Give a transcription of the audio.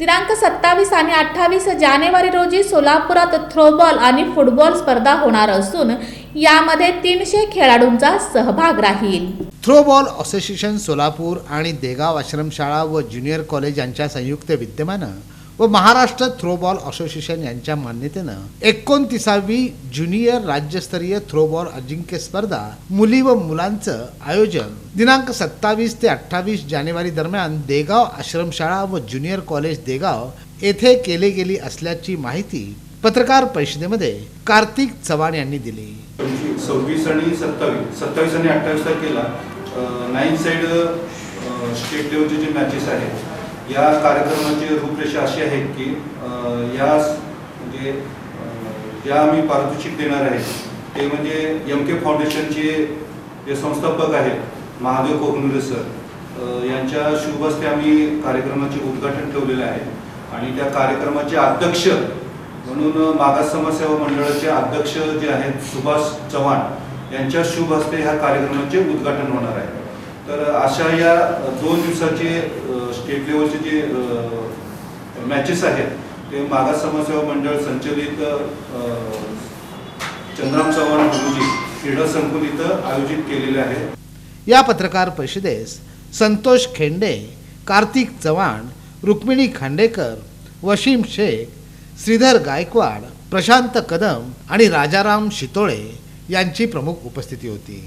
दिनांक सत्तावीस आणि अठ्ठावीस जानेवारी रोजी सोलापुरात थ्रोबॉल आणि फुटबॉल स्पर्धा होणार असून यामध्ये तीनशे खेळाडूंचा सहभाग राहील. थ्रोबॉल असोसिएशन सोलापूर आणि देगाव आश्रमशाळा व ज्युनियर कॉलेज यांच्या संयुक्त विद्यमानं व महाराष्ट्र थ्रोबॉल असोसिएशन यांच्या मान्यतेनं एकोणतीसावी ज्युनियर राज्यस्तरीय थ्रोबॉल अजिंक्य स्पर्धा मुली व मुलांचं आयोजन दिनांक सत्तावीस ते अठ्ठावीस जानेवारी दरम्यान देगाव आश्रमशाळा व ज्युनियर कॉलेज देगाव येथे केले गेली असल्याची माहिती पत्रकार परिषदेमध्ये कार्तिक चव्हाण यांनी दिली. सव्वीस आणि सत्तावीस सत्तावीस आणि अठ्ठावीस तारखेला नाईन साईड स्टेट लेवलचे जे मॅचेस आहेत या कार्यक्रमाची रूपरेषा अशी आहे की या म्हणजे ज्या आम्ही पारितोषिक देणार आहे ते म्हणजे एम के फाउंडेशनचे जे संस्थापक आहेत महादेव कोकनुरे सर यांच्या शुभ हस्ते आम्ही कार्यक्रमाचे उद्घाटन ठेवलेले आहे. आणि त्या कार्यक्रमाचे अध्यक्ष म्हणून मागास समाजसेवा मंडळाचे अध्यक्ष जे आहेत सुभाष चव्हाण यांच्या शुभ हस्ते ह्या कार्यक्रमाचे उद्घाटन होणार आहे. तर अशा या दोन दिवसाचे स्टेट लेवलचे जे मॅचेस आहेत ते मागास समाजसेवा मंडळ संचलित चंद्राम चव्हाण गुरुजी क्रीडा संकुल इथं आयोजित केलेले आहे. या पत्रकार परिषदेस संतोष खेंडे कार्तिक चव्हाण रुक्मिणी खांडेकर वशीम शेख श्रीधर गायकवाड प्रशांत कदम आणि राजाराम शितोळे यांची प्रमुख उपस्थिती होती.